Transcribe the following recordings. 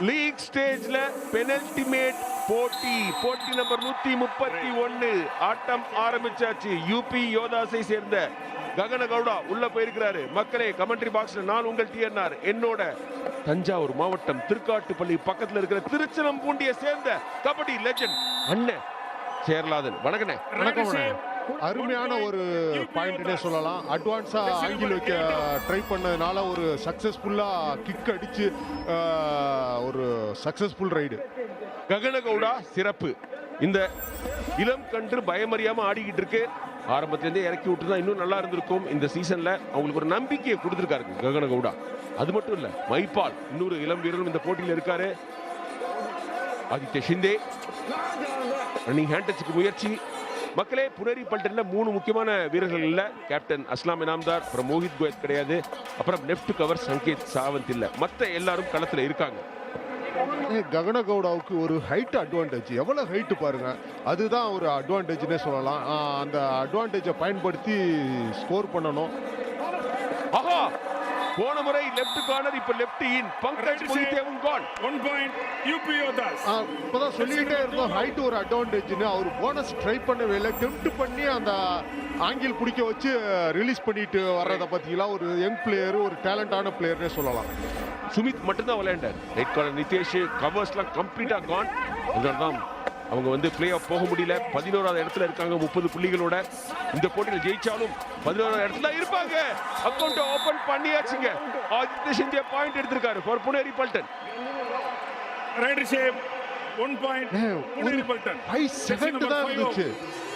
League ஸ்டேஜ்ல penultimate போட்டி. போட்டி நம்பர் நூத்தி முப்பத்தி ஒன்னு. ஆட்டம் ஆரம்பிச்சாச்சு. யூபி யோதாஸை சேர்ந்த ககன கவுடா உள்ள போயிருக்கிறாரு. மக்களே கமெண்ட்ரி பாக்ஸ்ல நான் உங்கள் டிஎன்ஆர் என்னோட தஞ்சாவூர் மாவட்டம் திருக்காட்டுப்பள்ளி பக்கத்துல இருக்கிற திருச்செந்தூண்டியை சேர்ந்த கபடி லெஜண்ட் அண்ணன் சேர்லாதன். வணக்கண்ணே. வணக்கம் அருமையான ஒரு பாயிண்ட்னே சொல்லலாம். அட்வான்ஸா ஆங்கிள் வைக்க ட்ரை பண்ணதுனால ஒரு சக்சஸ்ஃபுல்லா கிக் அடிச்சு ஆஹ், ஒரு சக்சஸ்ஃபுல் ரைடு ககன கவுடா சிறப்பு. இந்த இளம் கன்று பயமறியாம ஆடிக்கிட்டு இருக்கு. ஆரம்பத்துல இருந்தே இறக்கி விட்டுதான் இன்னும் நல்லா இருந்திருக்கும். இந்த சீசன்ல அவங்களுக்கு ஒரு நம்பிக்கையை கொடுத்திருக்காரு ககன கவுடா அது மட்டும் இல்ல மைப்பால் இன்னொரு இளம் வீரரும் இந்த போட்டியில இருக்காரு. ஆதித்ய ஷிந்தே ரன்னிங் ஹேண்ட் டச்சுக்கு முயற்சி. மக்களே புனேரி பல்டன்ல மூணு முக்கியமான வீரர்கள் இல்ல. கேப்டன் அஸ்லாம் இனாம்தார் அப்புறம் மோஹித் கோயத் கிடையாது. அப்புறம் லெஃப்ட் கவர் சங்கேத் சாவந்த் இல்ல. மத்த எல்லாரும் களத்துல இருக்காங்க. ஏய், ககன கவுடாவுக்கு ஒரு ஹைட் அட்வான்டேஜ் எவ்வளோ ஹைட்டு பாருங்க. அதுதான் ஒரு அட்வான்டேஜ்னே சொல்லலாம். அந்த அட்வான்டேஜை பயன்படுத்தி ஸ்கோர் பண்ணணும். போன முறை லெஃப்ட் கார்னர் இப்ப லெஃப்ட் இன் பங்கஜ் முகிதேவும் கால் One point, UP Yodas. ஆ, இப்பதான் சொல்லிக்கிட்டே இருந்தோம். ஹைட் ஒரு அட்வான்டேஜ்னு அவர் போனஸ் ட்ரை பண்ணவே இல்லை. டெம்ட் பண்ணி அந்த ஆங்கிள் பிடிக்க வச்சு ரிலீஸ் பண்ணிட்டு வர்றதை பார்த்தீங்களா ஒரு யங் பிளேயர் ஒரு டேலண்டான பிளேயர்னே சொல்லலாம். சுமித் மட்டும்தான் விளையாண்டார். ரைட் கார்னர் நிதேஷ் கவர்ஸ்லாம் கம்ப்ளீட்டா கான் அதனால தான் அவங்க வந்து பிளே ஆஃப் போக முடியல. பதினோராவது இடத்துல இருக்காங்க முப்பது புள்ளிகளோட. இந்த போட்டியில் ஜெயிச்சாலும் பதினோராவது இடத்துல இருப்பாங்க. அக்கௌண்ட் ஓபன் பண்ணியாச்சுங்க. ஆதித்ய சிந்தியா பாயிண்ட் எடுத்திருக்காரு ஃபார் புனேரி பல்டன். ஏய், Puneri ஒரு Paltan. ஃபைவ் செகண்ட் தான் இருந்துச்சு.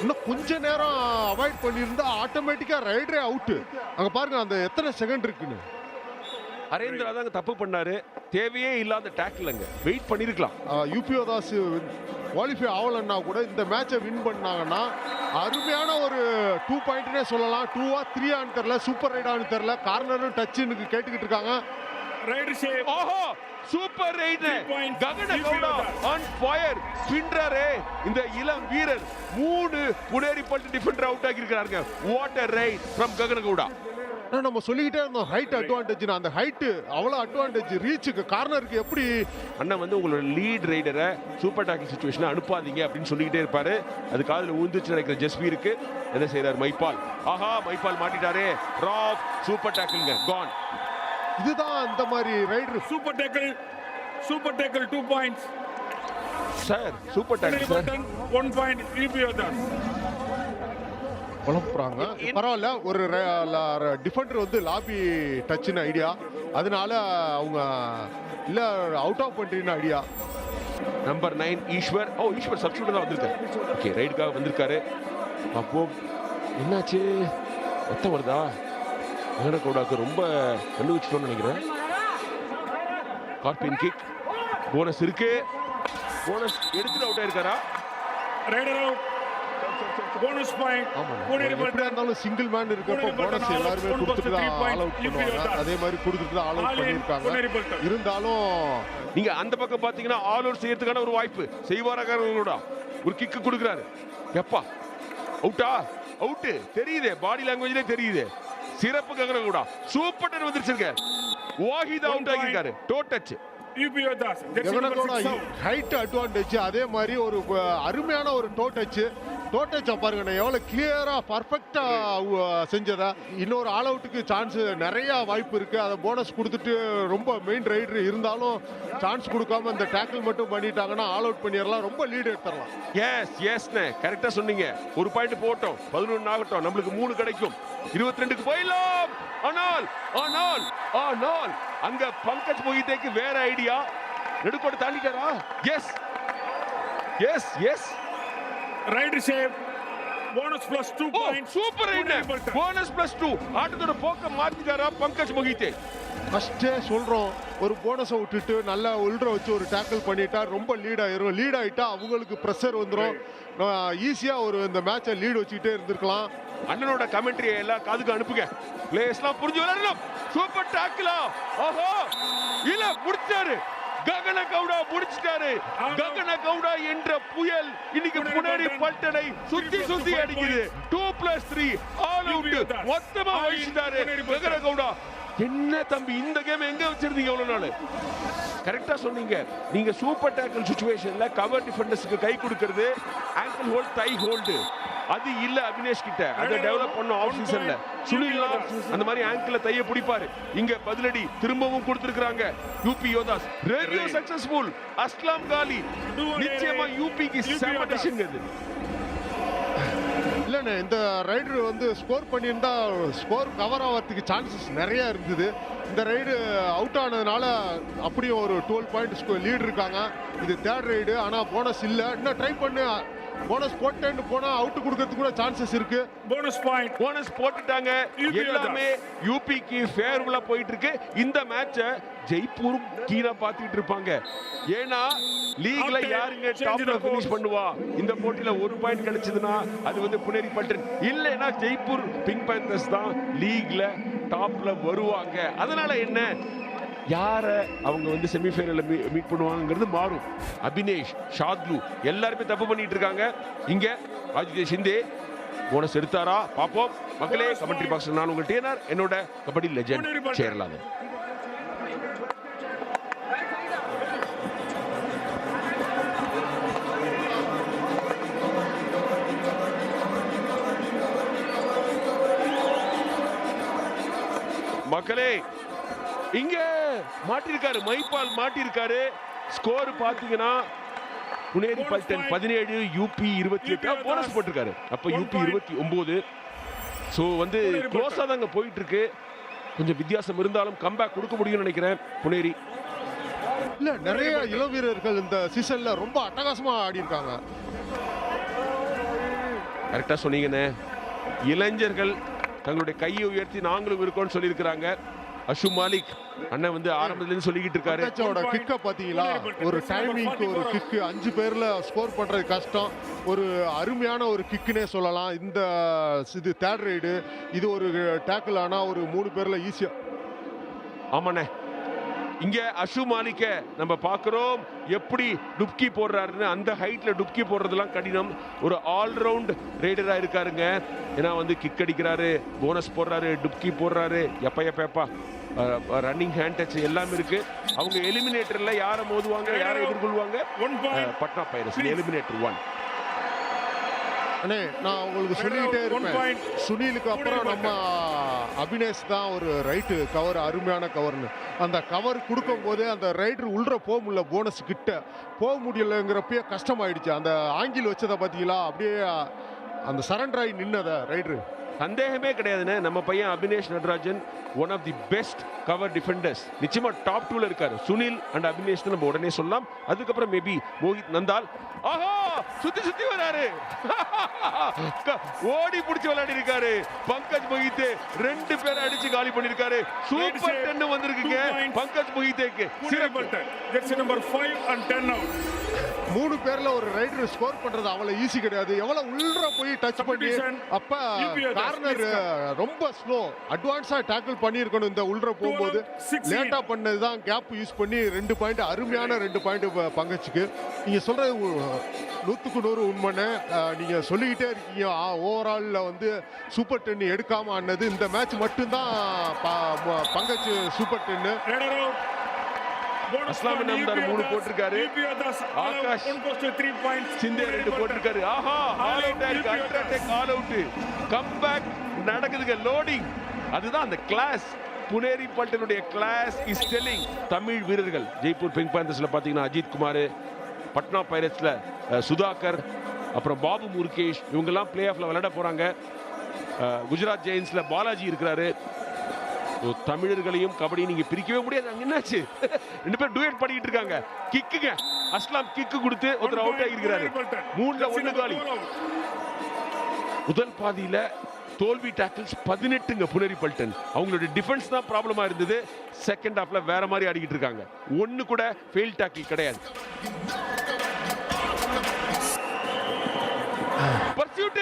இன்னும் கொஞ்ச நேரம் அவாய்ட் பண்ணியிருந்தா ஆட்டோமேட்டிக்கா ரைடரே அவுட் அங்க பாருங்க அந்த எத்தனை செகண்ட் இருக்குன்னு. ஹரேந்திரா தாங்க தப்பு பண்ணாரு. தேவையே இல்லாத டேக்கிள்ங்க வெயிட் பண்ணிருக்கலாம். யூபிஓ தாஸ் குவாலிஃபை ஆகலைன்னா கூட இந்த மேட்சை வின் பண்ணாங்கன்னா அருமையான ஒரு டூ பாயிண்ட்னே சொல்லலாம். டூவா த்ரீயான்னு தெரில சூப்பர் ரைடான்னு தெரில கார்னரும் டச்சுன்னு கேட்டுக்கிட்டு இருக்காங்க. Right shape, Aha super right. Gagana Gowda. On fire பின்றாரே இந்த இளம் வீரர் மூணு புனேரி பல்ட் டிஃபெண்டர் அவுட் ஆகி இருக்காருங்க what a raid from Gagana Gowda ஆனா நம்ம சொல்லிக்கிட்டே இருந்தோம் ஹைட் அட்வான்டேஜ் அந்த ஹைட்டு அவ்வளோ அட்வான்டேஜ் ரீச்சுக்கு கார்னருக்கு எப்படி? அண்ணன் வந்து உங்களோட லீட் ரைடரை சூப்பர் டாக்கிங் சுச்சுவேஷனை அனுப்பாதீங்க அப்படின்னு சொல்லிக்கிட்டே இருப்பாரு. அது காதுல உழுந்துச்சு நினைக்கிற ஜஸ்வீருக்கு என்ன செய்றார் மைப்பால்? ஆஹா மைப்பால் மாட்டிட்டாரே. ராஃப் சூப்பர் டாக்கிள்ங்க கான் இதுதான் அந்த மாதிரி raider super tackle, super tackle, two points. Sir super tackle one point, UP Yodas. குழப்புறாங்க. பரவாயில்ல ஒரு டிஃபெண்டர் வந்து லாபி டச்சுன்னு ஐடியா அதனால அவங்க இல்லை out of பண்றீன்னு idea number nine Eshwar oh Eshwar substitute தான் வந்திருக்காரு. ஓகே ரைடுக்காக வந்திருக்காரு. அப்போ என்னாச்சு? ரத்தம் வருதா? கவுடாக்கு ரொம்ப கண்டு வச்சுட்டோம்னு நினைக்கிறேன். கார்பின் கிக் போனஸ் இருக்கு. போனஸ் எடுத்துட்டு அவுட் ஆயிருக்காரா? Rider out. எப்படியா Paltan. இருந்தாலும் சிங்கிள் மேன் இருக்கப்போ போனஸ் எல்லாருமே கொடுத்துட்டு தான் ஆல் அவுட் பண்ணுவாங்க. அதே மாதிரி கொடுத்துட்டு தான் ஆல் அவுட் பண்ணியிருக்காங்க. இருந்தாலும் நீங்க அந்த பக்கம் பாத்தீங்கன்னா ஆல் அவுட் செய்யறதுக்கான ஒரு வாய்ப்பு. செய்வாராக ஒரு கிக்கு கொடுக்குறாரு. எப்பா? அவுட்டா அவுட்டு தெரியுதே. பாடி லாங்குவேஜ்ல தெரியுது. சிறப்பு ககன கூட. சூப்பர் டன் வந்துருச்சிருக்க Wahid out ஆகியிருக்காரு. Toe touch UP Yodas. Jersey number எவனோட six out. ஹைட் அட்வான்டேஜ் அதே மாதிரி ஒரு அருமையான ஒரு டோ டச் டோ பாருங்க எவ்வளோ கிளியராக பர்ஃபெக்டாக செஞ்சதா. இன்னொரு ஆல் அவுட்டுக்கு சான்ஸ் நிறையா வாய்ப்பு இருக்குது அதை போனஸ் கொடுத்துட்டு ரொம்ப மெயின் ரைடர் இருந்தாலும் சான்ஸ் கொடுக்காம இந்த டேக்கிள் மட்டும் பண்ணிட்டாங்கன்னா ஆல் அவுட் பண்ணிடலாம். ரொம்ப லீடு எடுத்துடலாம். எஸ் எஸ்ண்ணே கரெக்டாக சொன்னீங்க. ஒரு பாயிண்ட் போட்டோம். பதினொன்று ஆகட்டும். நம்மளுக்கு மூணு கிடைக்கும். இருபத்தி ரெண்டுக்கு போயிடலாம். ஆனால் ஆனால் ஆனால் அங்க பங்கஜ் மொஹிதேக்கு வேற ஐடியா நெடுக்கோட்டை தாண்டிட்டாரா? Yes yes yes Shape, bonus plus two ஓ points. Super right. Bonus plus two ஆட்டத்தோட போக்க மாத்திட்டாரா பங்கஜ் மொஹிதே ஃபஸ்ட்டே சொல்கிறோம் ஒரு போனஸை விட்டுட்டு நல்லா உள்ற வச்சு ஒரு டேக்கிள் பண்ணிட்டா ரொம்ப லீட் ஆயிரும். லீட் ஆயிட்டா அவங்களுக்கு ப்ரெஷர் வந்துடும் ஈஸியாக ஒரு இந்த மேட்சை லீட் வச்சுக்கிட்டே இருந்திருக்கலாம். அண்ணனோட கமெண்ட்ரி எல்லாம் காதுக்கு அனுப்புங்க. பிளேயர்ஸ்லாம் புரிஞ்சு விளையாடணும். சூப்பர் டாக்கிலா ஆஹா இல்ல முடிச்சாரு. ககன கவுடா முடிச்சிட்டாரு. ககன கவுடா என்ற புயல் இன்னைக்கு புனேரி பல்டனை சுத்தி சுத்தி அடிக்குது. Two plus three all out மொத்தமா வகிச்சிட்டாரு ககன கவுடா. என்ன தம்பி இந்த கேம் எங்க வச்சிருந்தீங்க இவ்வளவு நாள்? கரெக்டா சொன்னீங்க. நீங்க சூப்பர் டேக்கிள் சுச்சுவேஷன்ல கவர் டிஃபெண்டர்ஸ்க்கு கை கொடுக்கிறது. ஆங்கிள் ஹோல்ட் தை ஹோல்டு அது இல்ல அபினேஷ் கிட்ட. அதை டெவலப் பண்ணோம் ஆஃப் சீசன்ல சுனில்லாம் அந்த மாதிரி ஆங்கிள் தைய பிடிப்பாரு. இங்க பதிலடி திரும்பவும் கொடுத்திருக்காங்க யூபி யோதாஸ் ரேடியோ சக்சஸ்ஃபுல் அஸ்லாம் காலி நிச்சயமா யூபிக்கு செம டிசிஷன் இது இல்லைண்ணே இந்த ரைடர் வந்து ஸ்கோர் பண்ணியிருந்தா ஸ்கோர் கவர் ஆகிறதுக்கு சான்சஸ் நிறைய இருந்தது. இந்த ரைடு அவுட் ஆனதுனால அப்படியும் ஒரு டுவெல் பாயிண்ட் லீட் இருக்காங்க. இது தேர்ட் ரைடு ஆனால் போனஸ் இல்லை. இன்னும் ட்ரை பண்ணு. போனஸ் போட்டேன்னு போனால் அவுட் கொடுக்கறதுக்கு கூட சான்சஸ் இருக்கு. Bonus point. போனஸ் போட்டுட்டாங்க. எல்லாமே யூபிக்கு ஃபேவரபிளா போயிட்டு இருக்கு. இந்த மேட்ச ஜெய்ப்பூர் கீழே பாத்துட்டு இருப்பாங்க. ஏன்னா லீக்ல. யாருங்க டாப்ல the பினிஷ் course. பண்ணுவா? இந்த போட்டியில ஒரு பாயிண்ட் கிடைச்சதுன்னா அது வந்து புனேரி பட்டன். இல்லைன்னா ஜெய்ப்பூர் பிங்க் பேந்தர்ஸ் தான் லீக்ல டாப்ல வருவாங்க. அதனால என்ன? யார அவங்க வந்து செமிஃபைனல்ல மீட் பண்ணுவாங்கிறது மாறும். அபினேஷ் ஷாத்லு எல்லாருமே தப்பு பண்ணிட்டு இருக்காங்க. இங்க ஆதித்ய ஷிந்தே போனஸ் எடுத்தாரா? பாப்போம் மக்களே கமெண்ட்ரி பாக்ஸ் நான் உங்கள் டிஎன்ஆர் என்னோட கபடி லெஜெண்ட் சேரலாம் மக்களே இங்க மாட்டிருக்காரு. மைப்பால் மாட்டிருக்காரு. ஸ்கோர் பாத்தீங்கன்னா புனேரி பல்டன் பதினேழு யூபி இருபத்தி எட்டு. போனஸ் போட்டிருக்காரு. அப்ப யூபி இருபத்தி ஒன்பது ஸோ வந்து க்ளோஸா தாங்க போயிட்டு இருக்கு கொஞ்சம் வித்தியாசம் இருந்தாலும் கம்பேக் கொடுக்க முடியும்னு நினைக்கிறேன் புனேரி. இல்ல நிறைய இளம் வீரர்கள் இந்த சீசன்ல ரொம்ப அட்டகாசமா ஆடி இருக்காங்க கரெக்டா சொன்னீங்கண்ணே. இளைஞர்கள் தங்களுடைய கையை உயர்த்தி நாங்களும் இருக்கோம்னு சொல்லியிருக்கிறாங்க. அஷு மாலிக் அண்ணன் வந்து ஆரம்பத்துல சொல்லிக்கிட்டு இருக்காரு. பங்கஜோட கிக்க பாத்தீங்களா? ஒரு டைமிங்க்கு ஒரு கிக்கு அஞ்சு பேர்ல ஸ்கோர் பண்றது கஷ்டம். ஒரு அருமையான ஒரு கிக்குனே சொல்லலாம். இந்த இது தேர்ட் ரைடு இது ஒரு டேக்கிள் ஆனா ஒரு மூணு பேர்ல ஈஸியா ஆமாண்ணே. இங்க அஷு மாலிக்க நம்ம பார்க்கிறோம். எப்படி டுப்கி போடுறாருன்னு அந்த ஹைட்ல டுப்கி போடுறதெல்லாம் கடினம். ஒரு ஆல்ரவுண்ட் ரைடரா இருக்காருங்க. ஏன்னா வந்து கிக் அடிக்கிறாரு போனஸ் போடுறாரு டுப்கி போடுறாரு. எப்ப எப்ப எப்பா? ரன்னிங் ஹேண்ட் டச் எல்லாம் இருக்கு. அவங்க எலிமினேட்டர்ல யாரை மோதுவாங்க யாரை எதிர்கொள்வாங்க? One point. Ah, Patna pirates eliminator one அண்ணே நான் உங்களுக்கு சொல்லிக்கிட்டே இருப்பேன். சுனிலுக்கு அப்புறம் நம்ம அபினேஷ் தான் ஒரு ரைட்டு கவர் அருமையான கவர்னு அந்த கவர் கொடுக்கும் போதே அந்த ரைடர் உள்ள போக முடியல போனஸ் கிட்ட. போக முடியலங்கிறப்பயே கஷ்டமாயிடுச்சு. அந்த ஆங்கில் வச்சதை பார்த்தீங்களா? அப்படியே அந்த சரண்டர் ஆகி நின்னத ரைடரு சந்தேகமே கிடையாதுண்ணே நம்ம பையன் Abinesh Natarajan one of the best cover defenders நிச்சயமா டாப் டூல இருக்காரு. சுனில் அண்ட் அபினேஷ் நம்ம உடனே சொல்லலாம். அதுக்கப்புறம் மேபி மோஹித் நந்தால். ஆஹா! சுத்தி சுத்தி வராரு. ஓடி பிடிச்சு விளையாடி இருக்காரு பங்கஜ் மொஹித் ரெண்டு பேரை அடிச்சு காலி பண்ணிருக்காரு. சூப்பர் டென் வந்திருக்குங்க. points. பங்கஜ் Pune சிறப்பு. Number five and ten out. மூணு பேர்ல ஒரு ரைடர் ஸ்கோர் பண்றது அவ்வளவு ஈஸி கிடையாது. எவ்வளவு உள்ள போய் டச் பண்ணி. அப்ப கார்னர் ரொம்ப ஸ்லோ அட்வான்ஸா டேக்கிள் பண்ணியிருக்கணும் இந்த உள்ள போகும்போது. லேட்டா பண்ணது தான் கேப் யூஸ் பண்ணி ரெண்டு பாயிண்ட் அருமையான ரெண்டு பாயிண்ட் பங்கச்சுக்கு. நீங்க சொல்றது நூத்துக்கு நூறு உண்மைன்னு அஹ், நீங்க சொல்லிக்கிட்டே இருக்கீங்க. ஓவரால்ல வந்து சூப்பர் டென் எடுக்காம ஆனது இந்த மேட்ச் மட்டும்தான் ப- ம- பங்கஜ் சூப்பர் டென்னு அஸ்லாம் UP மூணு. போட்டிருக்காரு. Akash. One goes to three points. Shinde Pune ரெண்டு. போட்டிருக்காரு ஆஹா ஆல் அவுட் ஆயிருக்கு UltraTech all out come back நடக்குதுங்க லோடிங் அதுதான் அந்த கிளாஸ் புனேரி பல்டனுடைய கிளாஸ் இஸ் டெல்லிங் தமிழ் வீரர்கள் ஜெய்ப்பூர் பிங்க் பேந்தர்ஸ்ல பாத்தீங்கன்னா அஜித் குமார் பட்னா பைரட்ஸ்ல சுதாகர் அப்புறம் பாபு முருகேஷ் இவங்கெல்லாம் பிளே ஆஃப்ல விளையாட போறாங்க அஹ், குஜராத் ஜெயின்ஸ்ல பாலாஜி இருக்கிறாரு தமிழர்களையும் கபடி நீங்க பிரிக்கவே முடியாது. அங்க என்னாச்சு? ரெண்டு பேரும் டூயட் பாடிக்கிட்டு இருக்காங்க. கிக்குங்க. அஸ்லாம் கிக்கு கொடுத்து ஒருத்தர் அவுட் Bulletin. மூணுல ஒண்ணு காலி. முதல் பாதியில தோல்வி டேக்கிள்ஸ் பதினெட்டுங்க புனரி பல்டன். அவங்களுடைய டிஃபென்ஸ் தான் ப்ராப்ளமா இருந்தது. செகண்ட் ஹாஃப்ல வேற மாதிரி ஆடிக்கிட்டு இருக்காங்க. ஒன்னு கூட ஃபெயில் டேக்கிள் கிடையாது. பர்சியூட்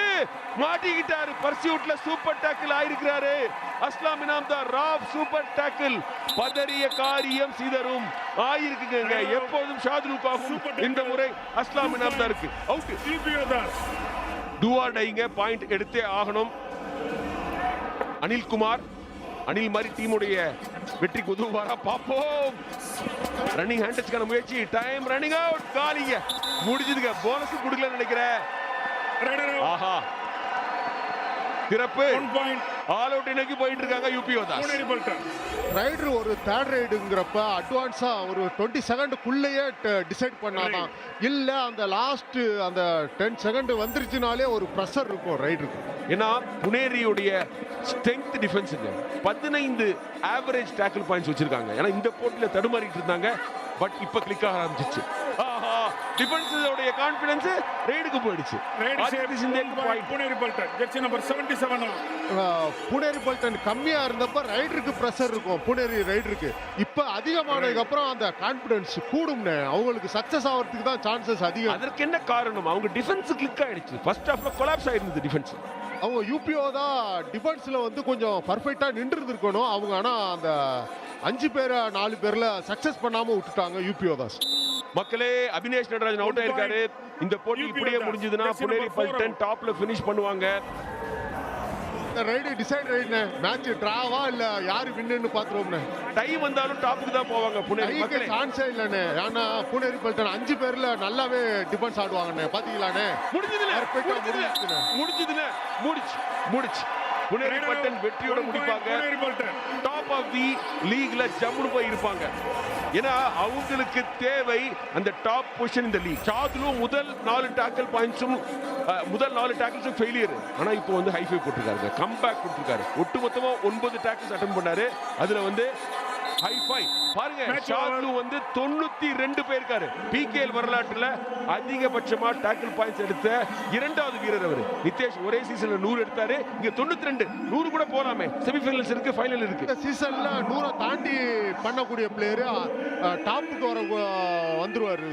மாட்டிக்கிட்டாரு. பர்சியூட்ல சூப்பர் டேக்கிள் ஆயிருக்கிறாரு. அஸ்லாம் இனாம்தார் ராவ் சூப்பர் டேக்கிள் பதறிய காரியம் சிதறும். ஆயிருக்குங்க. எப்போதும் ஷாதுலுக்காகும் இந்த முறை அஸ்லாம் இனாம்தாருக்கு. அவுட். டூஆர் டைங்க பாயிண்ட் எடுத்தே ஆகணும். அனில் குமார் அனில் மாதிரி டீமுடைய வெற்றிக்கு உதவுவாரா பார்ப்போம். ரன்னிங் ஹேண்ட் டச்சுக்கான முயற்சி. டைம் ரன்னிங் அவுட் காலிங்க. முடிஞ்சதுங்க. போனஸ் கொடுக்கலன்னு நினைக்கிறேன். ஆஹா. point. ஆல் அவுட் நோக்கி போயிட்டு இருக்காங்க UP Yoddhas. Pune Bolton. Raider ஒரு தேர்ட் ரைடுங்கிறப்ப அட்வான்ஸா ஒரு டுவெண்ட்டி செகண்டுக்குள்ளேயே டிசைட் பண்ணாதான். இல்ல அந்த லாஸ்ட் அந்த டென் செகண்ட் வந்துருச்சுனாலே ஒரு ப்ரெஷர் இருக்கும் ரைடருக்கு ஏன்னா புனேரியுடைய ஸ்ட்ரென்த் டிஃபென்ஸுங்க பதினைந்து ஆவரேஜ் டேக்கிள் பாயிண்ட்ஸ் வச்சிருக்காங்க. ஏன்னா இந்த போட்டியில தடுமாறிட்டு இருந்தாங்க. பட் இப்ப கிளிக் ஆக ஆரம்பிச்சிச்சு டிஃபென்ஸோடைய கான்ஃபிடன்ஸ் ரைடுக்கு போயிடுச்சு. Pune Bolton. Jersey number 77 on. Puneri Paltan கம்மியா இருந்தப்ப ரைடருக்கு ப்ரெஷர் இருக்கும். புனேரி ரைடருக்கு. இப்ப அதிகமானதுக்கு அப்புறம் அந்த கான்பிடன்ஸ் கூடும்னே. அவங்களுக்கு சக்சஸ் ஆகிறதுக்கு தான் சான்சஸ் அதிகம். அதற்கு என்ன காரணம்? அவங்க டிஃபென்ஸ் கிளிக் ஆயிடுச்சு. ஃபர்ஸ்ட் ஹாஃப்ல கொலாப்ஸ் ஆயிருந்தது டிஃபென்ஸ் அவங்க யூபிஓ தான் டிஃபென்ஸ்ல வந்து கொஞ்சம் பர்ஃபெக்டா நின்று இருக்கணும் அவங்க ஆனா அந்த அஞ்சு பேர் நாலு பேர்ல சக்சஸ் பண்ணாம விட்டுட்டாங்க யூபிஓ தாஸ் மக்களே அபினேஷ் நடராஜன் அவுட் ஆயிருக்காரு. இந்த போட்டி இப்படியே தான். முடிஞ்சதுன்னா புனேரி பல்டன் டாப்ல ஃபினிஷ் பண்ணுவாங்க. இந்த ரைடு டிசைட் ரைடுனே மேட்ச் டிராவா இல்ல யாரு வின்னுன்னு பாத்துருவோம்னே? டைம் வந்தாலும் டாப்புக்கு தான் போவாங்க புனேரி சான்ஸே இல்லண்ணே. ஏன்னா புனேரி பல்டன் அஞ்சு பேர்ல நல்லாவே டிஃபென்ஸ் ஆடுவாங்கண்ணே. பாத்தீங்களாண்ணே? முடிஞ்சதுல முடிஞ்சதுல. முடிஞ்சதுல முடிச்சு. முடிச்சு. Puneri Rider Paltan out. வெற்றியோட. முடிப்பாங்க. டாப் ஆஃப் தி லீக்ல ஜம்முன்னு போய் இருப்பாங்க ஏன்னா அவங்களுக்கு தேவை அந்த டாப் பொசிஷன் இந்த லீக் சாதுலு முதல் நாலு டாக்கல் பாயிண்ட்ஸும் முதல் நாலு டாக்கிள்ஸும் ஃபெயிலியர் ஆனா இப்போ வந்து ஹைஃபை போட்டிருக்காரு கம்பேக் கொடுத்திருக்காரு ஒட்டுமொத்தமா ஒன்பது டாக்கிள்ஸ் அட்டன் பண்ணாரு அதுல வந்து ஹைஃபை பாருங்க Match ஷாத்லு வந்து தொண்ணூத்தி ரெண்டு போயிருக்காரு பிகேஎல் வரலாற்றுல அதிகபட்சமா டாக்கிள் பாயிண்ட்ஸ் எடுத்த இரண்டாவது வீரர் அவர். நிதேஷ் ஒரே சீசன்ல நூறு எடுத்தாரு. இங்க தொண்ணூத்தி ரெண்டு. நூறு கூட போலாமே. செமிஃபைனல்ஸ் இருக்கு ஃபைனல் இருக்கு. இந்த சீசன்ல நூறை தாண்டி பண்ணக்கூடிய பிளேயரு டாப்புக்கு வர வந்துருவாரு